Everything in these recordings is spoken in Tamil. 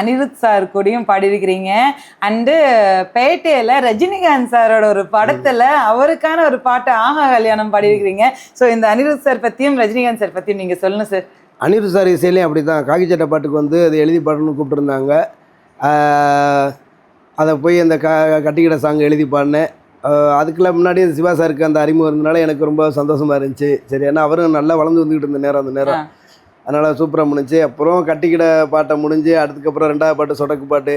அனிருத் சார் கூடயும் பாடியிருக்கிறீங்க. அண்டு பேட்டையில ரஜினிகாந்த் சாரோட ஒரு படத்துல அவருக்கான ஒரு பாட்டு ஆஹா கல்யாணம் பாடியிருக்கிறீங்க. ஸோ இந்த அனிருத் சார் பத்தியும் ரஜினிகாந்த் சார் பத்தியும் நீங்க சொல்லுங்க சார். அனிருத் சார் இசையிலையும் அப்படி தான் காக்கி சட்டை பாட்டுக்கு வந்து அது எழுதி பாடணும்னு கூப்பிட்டுருந்தாங்க. அதை போய் அந்த க கட்டிக்கிட சாங் எழுதி பாடினேன். அதுக்கெல்லாம் முன்னாடி சிவா சாருக்கு அந்த அறிமுகம் இருந்தனால எனக்கு ரொம்ப சந்தோஷமாக இருந்துச்சு. சரி ஏன்னா அவரும் நல்லா வளர்ந்து வந்துக்கிட்டு இருந்த நேரம் அந்த நேரம். அதனால் சூப்பராக முடிஞ்சு அப்புறம் கட்டிக்கிட பாட்டை முடிஞ்சு அதுக்கப்புறம் ரெண்டாவது பாட்டு சொடக்கு பாட்டு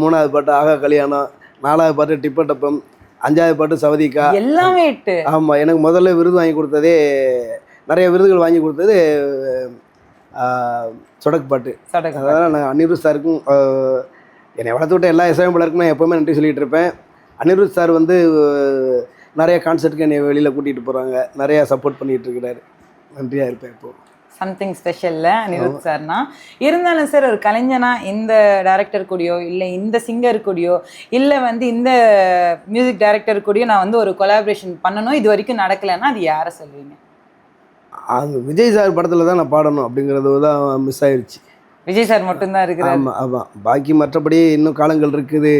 மூணாவது பாட்டு ஆகா கல்யாணம் நாலாவது பாட்டு டிப்பட்டப்பம் அஞ்சாவது பாட்டு சவதிக்கா. எல்லாமே ஆமாம் எனக்கு முதல்ல விருது வாங்கி கொடுத்ததே நிறைய விருதுகள் வாங்கி கொடுத்தது சொடக்கு பாட்டு. அதனால் நான் அனிருத் சாருக்கும் என்னை வளர்த்து விட்ட எல்லா இசையமைப்பாளருக்கும் நான் எப்போவுமே நன்றி சொல்லிட்டு இருப்பேன். அனிருத் சார் வந்து நிறைய கான்சர்ட்டுக்கு என்னை வெளியில் கூட்டிகிட்டு போகிறாங்க நிறையா சப்போர்ட் பண்ணிகிட்டு இருக்கிறாரு. நன்றியாக இருப்பேன் இப்போது சம்திங் ஸ்பெஷல்ல அனிருத் சார்னா. இருந்தாலும் சார் ஒரு கலைஞனா இந்த டைரக்டர் கூடயோ இல்லை இந்த சிங்கர் கூடயோ இல்லை வந்து இந்த மியூசிக் டைரக்டர் கூடயோ நான் வந்து ஒரு கொலாபரேஷன் பண்ணணும். இது வரைக்கும் நடக்கலைன்னா அது யாரை சொல்லுவீங்க அது விஜய் சார் படத்தில் தான் நான் பாடணும் அப்படிங்கிறது தான் மிஸ் ஆயிடுச்சு விஜய் சார் மட்டும்தான் இருக்கிறார். ஆமாம் ஆமாம் பாக்கி மற்றபடி இன்னும் காலங்கள் இருக்குது.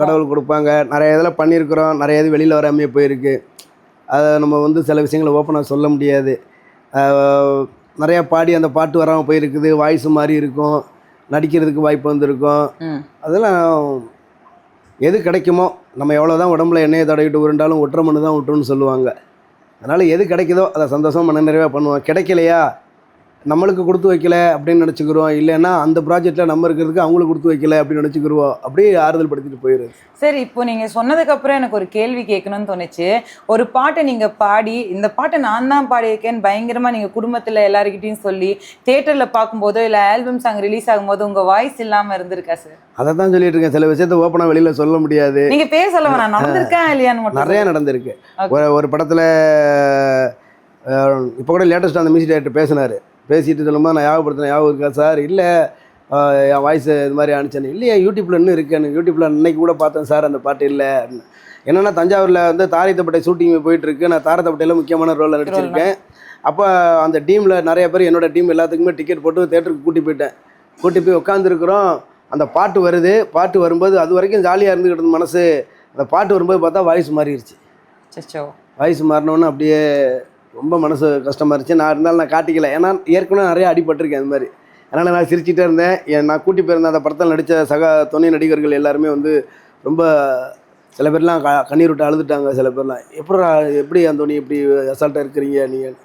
கடவுள் கொடுப்பாங்க. நிறைய இதில் பண்ணியிருக்கிறோம். நிறைய இது வெளியில் வராமையே போயிருக்கு. அதை நம்ம வந்து சில விஷயங்களை ஓப்பனாக சொல்ல முடியாது. நிறையா பாடி அந்த பாட்டு வராமல் போயிருக்குது வாய்ஸ் மாறி இருக்கும் நடிக்கிறதுக்கு வாய்ப்பு வந்திருக்கும். அதெல்லாம் எது கிடைக்குமோ நம்ம எவ்வளோ தான் உடம்புல எண்ணெயை தடவிட்டு உருண்டாலும் ஒற்றை மண்ணு தான் விட்டுன்னு சொல்லுவாங்க. அதனால் எது கிடைக்குதோ அதை சந்தோஷம் மன நிறைவாக பண்ணுவோம். கிடைக்கலையா? நம்மளுக்கு கொடுத்து வைக்கல அப்படின்னு நினச்சிக்கிறோம். இல்லைன்னா அந்த ப்ராஜெக்டில் நம்ம இருக்கிறதுக்கு அவங்களுக்கு கொடுத்து வைக்கல அப்படின்னு நினச்சிக்கிருவோம் அப்படியே ஆறுதல் படுத்திட்டு போயிடுது. சரி இப்போ நீங்க சொன்னதுக்கு அப்புறம் எனக்கு ஒரு கேள்வி கேட்கணும்னு தோணுச்சு. ஒரு பாட்டை நீங்க பாடி இந்த பாட்டை நான் தான் பாடியிருக்கேன்னு பயங்கரமா நீங்க குடும்பத்துல எல்லாருக்கிட்டையும் சொல்லி தியேட்டர்ல பார்க்கும்போதோ இல்ல ஆல்பம் சாங் ரிலீஸ் ஆகும்போது உங்க வாய்ஸ் இல்லாம இருந்திருக்கா சார் அதை தான் சொல்லிட்டு இருக்கேன். சில விஷயத்த ஓப்பனாக வெளியில் சொல்ல முடியாது. நீங்க பேர் சொல்ல வேணாம். நடந்திருக்கா இல்லையான்னு நிறையா நடந்திருக்கு. ஒரு ஒரு படத்தில் இப்போ கூட லேட்டஸ்ட்டாக அந்த மியூசிக் டைரக்டர் பேசினார். பேசிட்டு சொல்லும்போது நான் ஞாபகப்படுத்தினேன் ஞாபகம் இருக்கா? சார் இல்லை. என் வாய்ஸ் இது மாதிரி அனுப்பிச்சேன். இல்லையா யூடியூப்பில் இன்னும் இருக்கு. எனக்கு யூடியூப்பில் இன்னைக்கு கூட பார்த்தேன் சார் அந்த பாட்டு இல்லை. என்னென்னா தஞ்சாவூரில் வந்து தாரித்தப்பட்டை ஷூட்டிங் போயிட்டு இருக்கு. நான் தாரத்தப்பட்டையில் முக்கியமான ரோலில் நடிச்சிருக்கேன். அப்போ அந்த டீமில் நிறைய பேர் என்னோட டீம் எல்லாத்துக்குமே டிக்கெட் போட்டு தேட்டருக்கு கூட்டி போயிட்டேன். கூட்டி போய் உட்காந்துருக்குறோம் அந்த பாட்டு வருது. பாட்டு வரும்போது அது வரைக்கும் ஜாலியாக இருந்துக்கிட்டு இருந்த மனசு. அந்த பாட்டு வரும்போது பார்த்தா வாய்ஸ் மாறிடுச்சு வாய்ஸ் மாறினோன்னு அப்படியே ரொம்ப மனசு கஷ்டமாக இருந்துச்சு. நான் இருந்தாலும் நான் காட்டிக்கல. ஏன்னா ஏற்கனவே நிறையா அடிபட்டிருக்கேன் அந்த மாதிரி. அதனால் நான் சிரிச்சிட்டே இருந்தேன். என் நான் கூட்டி போயிருந்தேன் அந்த படத்தில் நடித்த சக துணை நடிகர்கள் எல்லாருமே வந்து ரொம்ப சில பேர்லாம் க கண்ணீர் விட்டு அழுதுட்டாங்க சில பேர்லாம். எப்படா எப்படி அந்தோனி இப்படி அசால்ட்டாக இருக்கிறீங்க நீங்கள்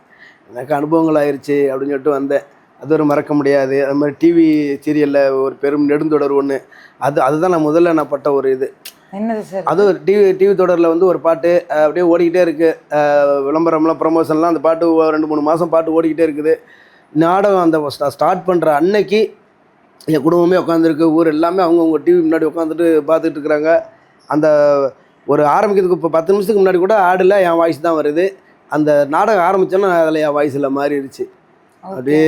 எனக்கு அனுபவங்கள் ஆயிடுச்சு அப்படின்னு சொல்லிட்டு வந்தேன். அது ஒரு மறக்க முடியாது. அது மாதிரி டிவி சீரியலில் ஒரு பெரும் நெடுந்தொடர் ஒன்று அது அதுதான் நான் முதல்ல நான் பட்ட ஒரு இது. என்னது சார்? அது டிவி டிவி தொடரில் வந்து ஒரு பாட்டு அப்படியே ஓடிக்கிட்டே இருக்குது விளம்பரம்லாம் ப்ரொமோஷன்லாம் அந்த பாட்டு ரெண்டு மூணு மாதம் பாட்டு ஓடிக்கிட்டே இருக்குது. நாடகம் அந்த ஸ்டார்ட் பண்ணுற அன்னைக்கு என் குடும்பமே உட்காந்துருக்கு. ஊர் எல்லாமே அவங்கவுங்க டிவி முன்னாடி உட்காந்துட்டு பார்த்துட்டு இருக்கிறாங்க. அந்த ஒரு ஆரம்பிக்கிறதுக்கு இப்போ பத்து நிமிஷத்துக்கு முன்னாடி கூட ஆடில் என் வாய்ஸ் தான் வருது. அந்த நாடகம் ஆரம்பித்தோன்னா அதில் என் வாய்ஸில் மாறிடுச்சு. அப்படியே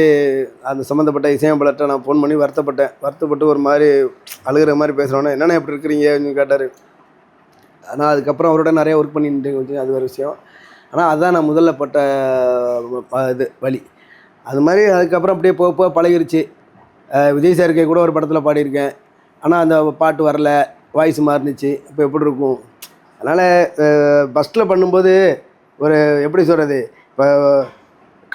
அந்த சம்மந்தப்பட்ட இசையம்பலத்தை நான் ஃபோன் பண்ணி வருத்தப்பட்டேன். வருத்தப்பட்டு ஒரு மாதிரி அழுகிற மாதிரி பேசுகிறோன்னே என்னென்ன எப்படி இருக்கிறீங்க? அப்படின்னு கேட்டார். ஆனால் அதுக்கப்புறம் அவரோட நிறைய ஒர்க் பண்ணிட்டு கொஞ்சம் அது ஒரு விஷயம். ஆனால் அதுதான் நான் முதல்ல பட்ட இது வழி. அது மாதிரி அதுக்கப்புறம் அப்படியே போக போக பழகிருச்சு. விஜய் சாருக்கே கூட ஒரு படத்தில் பாடியிருக்கேன். ஆனால் அந்த பாட்டு வரல. வாய்ஸ் மாறினுச்சு. இப்போ எப்படி இருக்கும்? அதனால் ஃபஸ்ட்டில் பண்ணும்போது ஒரு எப்படி சொல்கிறது இப்போ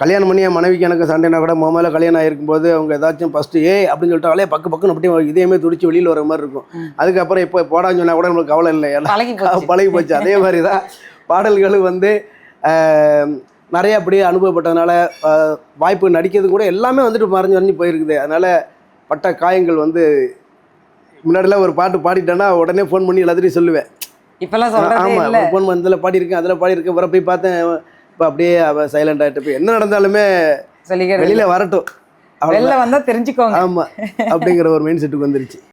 கல்யாணம் பண்ணி என் மனைவிக்கு எனக்கு சண்டைனா கூட முதல்ல கல்யாணம் ஆகிருக்கும்போது அவங்க ஏதாச்சும் ஃபஸ்ட்டு ஏய் அப்படின்னு சொல்லிட்டாலே பக்கு பக்குன்னு அப்படியே இதயமே துடிச்சு வெளியில் வர மாதிரி இருக்கும். அதுக்கப்புறம் இப்போ போடான்னு சொன்னால் கூட நம்மளுக்கு கவலை இல்லை எல்லாம் பழகி போச்சு. பழகி போச்சு. அதே மாதிரி தான் பாடல்களும் வந்து நிறைய அப்படியே அனுபவப்பட்டதுனால வாய்ப்பு நடிக்கிறது கூட எல்லாமே வந்துட்டு மறைஞ்சு மறைஞ்சு போயிருக்குது. அதனால் பட்ட காயங்கள் வந்து முன்னாடிலாம் ஒரு பாட்டு பாடிட்டேன்னா உடனே ஃபோன் பண்ணி எல்லாத்தையும் சொல்லுவேன். இப்பெல்லாம் ஆமாம் ஃபோன் அதில் பாடியிருக்கேன் அதில் பாடியிருக்கேன் அப்புறம் போய் பார்த்தேன் இப்போ அப்படியே அவள் சைலண்ட் ஆகிட்டு போய் என்ன நடந்தாலுமே வெளியில் வரட்டும். வெளில வந்தா தெரிஞ்சுக்கோங்க. ஆமாம் அப்படிங்கிற ஒரு மைண்ட் செட்டுக்கு வந்துருச்சு.